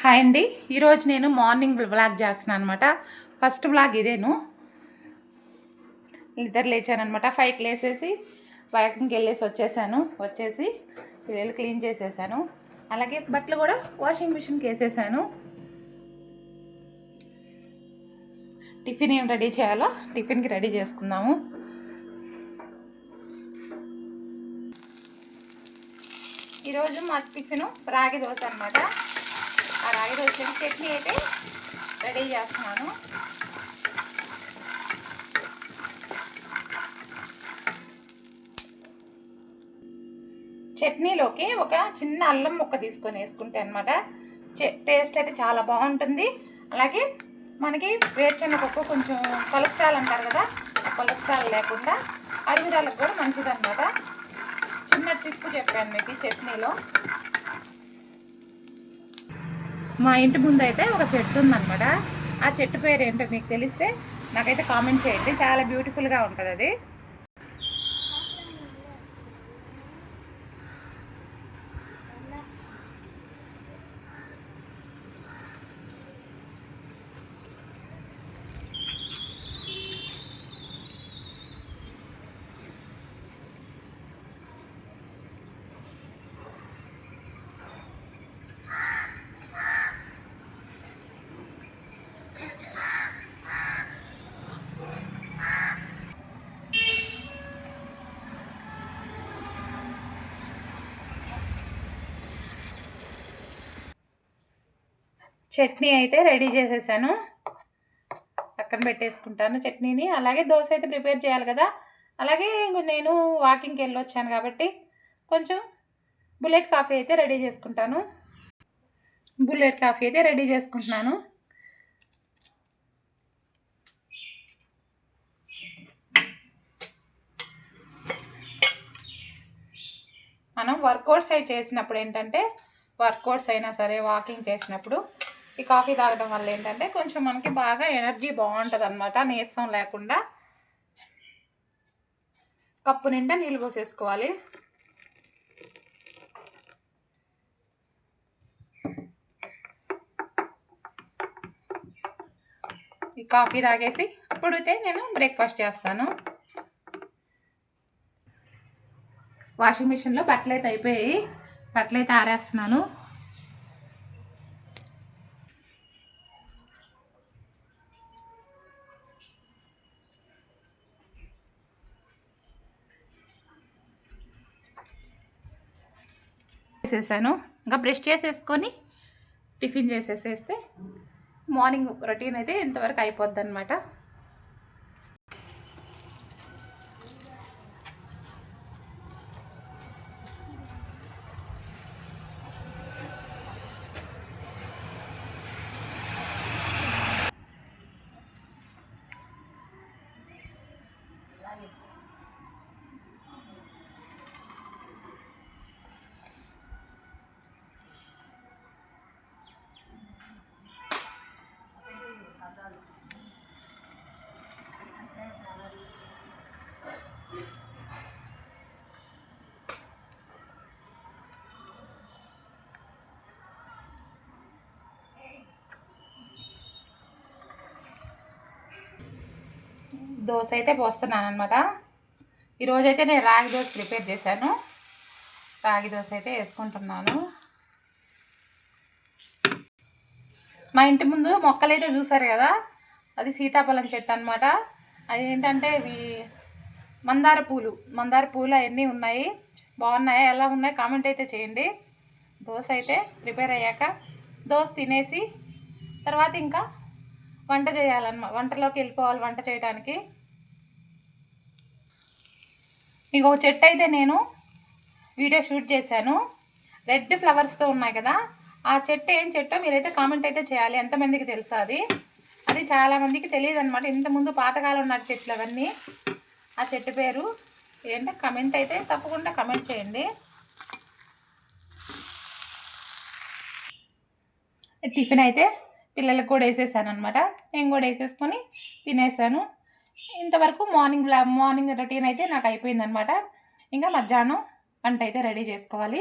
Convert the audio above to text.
Hi అండి. ఈరోజు నేను మార్నింగ్ బ్లాగ్ చేస్తున్నాను అనమాట ఫస్ట్ బ్లాగ్ ఇదేను. నిద్ర లేచానమాట ఫైవ్కి లేసేసి వాకింగ్కి వెళ్ళేసి వచ్చేసాను. వచ్చేసి పిల్లలు క్లీన్ చేసేసాను. అలాగే బట్టలు కూడా వాషింగ్ మిషన్కి వేసేసాను. టిఫిన్ ఏం రెడీ చేయాలో టిఫిన్కి రెడీ చేసుకుందాము. ఈరోజు మా టిఫిన్ రాగి దోశ అనమాట ఆ రాగి దోశ చట్నీ అయితే రెడీ చేస్తున్నాను. చట్నీలోకి ఒక చిన్న అల్లం ముక్క తీసుకొని వేసుకుంటే అనమాట టేస్ట్ అయితే చాలా బాగుంటుంది. అలాగే మనకి వేరుచెనగపప్పు కొంచెం కొలెస్ట్రాల్ అంటారు కదా కొలెస్ట్రాల్ లేకుండా అరుగుదలకు కూడా మంచిది అనమాట చిన్న టిప్పు చెప్పాను మీకు చట్నీలో. మా ఇంటి ముందు అయితే ఒక చెట్టు ఉందన్నమాట ఆ చెట్టు పేరు ఏంటో మీకు తెలిస్తే నాకైతే కామెంట్ చేయండి. చాలా బ్యూటిఫుల్గా ఉంటుంది అది చట్నీ అయితే రెడీ చేసేసాను. పక్కన పెట్టేసుకుంటాను చట్నీని. అలాగే దోశ అయితే ప్రిపేర్ చేయాలి కదా. అలాగే నేను వాకింగ్కి వెళ్ళొచ్చాను కాబట్టి కొంచెం బుల్లెట్ కాఫీ అయితే రెడీ చేసుకుంటాను. బుల్లెట్ కాఫీ అయితే రెడీ చేసుకుంటున్నాను. మనం వర్కౌట్స్ అయి చేసినప్పుడు ఏంటంటే వర్కౌట్స్ అయినా సరే వాకింగ్ చేసినప్పుడు ఈ కాఫీ తాగడం వల్ల ఏంటంటే కొంచెం మనకి బాగా ఎనర్జీ బాగుంటుంది అనమాట నీరసం లేకుండా కప్పు నిండా నీళ్ళు పోసేసుకోవాలి. ఈ కాఫీ తాగేసి ఇప్పుడైతే నేను బ్రేక్ఫాస్ట్ చేస్తాను. వాషింగ్ మిషన్లో బట్టలు అయితే అయిపోయాయి. బట్టలు అయితే ఆరేస్తున్నాను. చేసేసాను. ఇంకా బ్రష్ చేసేసుకొని టిఫిన్ చేసేసేస్తే మార్నింగ్ రొటీన్ అయితే ఇంతవరకు అయిపోద్ది అనమాట దోశ అయితే పోస్తున్నాను అనమాట ఈరోజైతే నేను రాగి దోశ ప్రిపేర్ చేశాను. రాగి దోశ అయితే వేసుకుంటున్నాను. మా ఇంటి ముందు మొక్కలైతే చూసారు కదా? అది సీతాఫలం చెట్టు అనమాట అది ఏంటంటే ఇవి మందార పూలు. మందార పూలు అవన్నీ ఉన్నాయి. బాగున్నాయా? ఎలా ఉన్నాయి? కామెంట్ అయితే చేయండి. దోశ అయితే ప్రిపేర్ అయ్యాక దోశ తినేసి తర్వాత ఇంకా వంట చేయాలన్నమా వంటలోకి వెళ్ళిపోవాలి వంట చేయడానికి ఇంకో చెట్టు అయితే నేను వీడియో షూట్ చేశాను. రెడ్ ఫ్లవర్స్తో ఉన్నాయి కదా. ఆ చెట్టు ఏం చెట్టో మీరైతే కామెంట్ అయితే చేయాలి. ఎంతమందికి తెలుసా అది? అది చాలామందికి తెలియదు అనమాట ఇంతకుముందు పాతకాలం ఉన్న చెట్లు అవన్నీ. ఆ చెట్టు పేరు ఏంటంటే కమెంట్ అయితే తప్పకుండా కమెంట్ చేయండి. టిఫిన్ అయితే పిల్లలకు కూడా వేసేసాను అనమాట నేను కూడా వేసేసుకొని తినేసాను. ఇంతవరకు మార్నింగ్ మార్నింగ్ రొటీన్ అయితే నాకు అయిపోయిందనమాట ఇంకా మధ్యాహ్నం వంట అయితే రెడీ చేసుకోవాలి.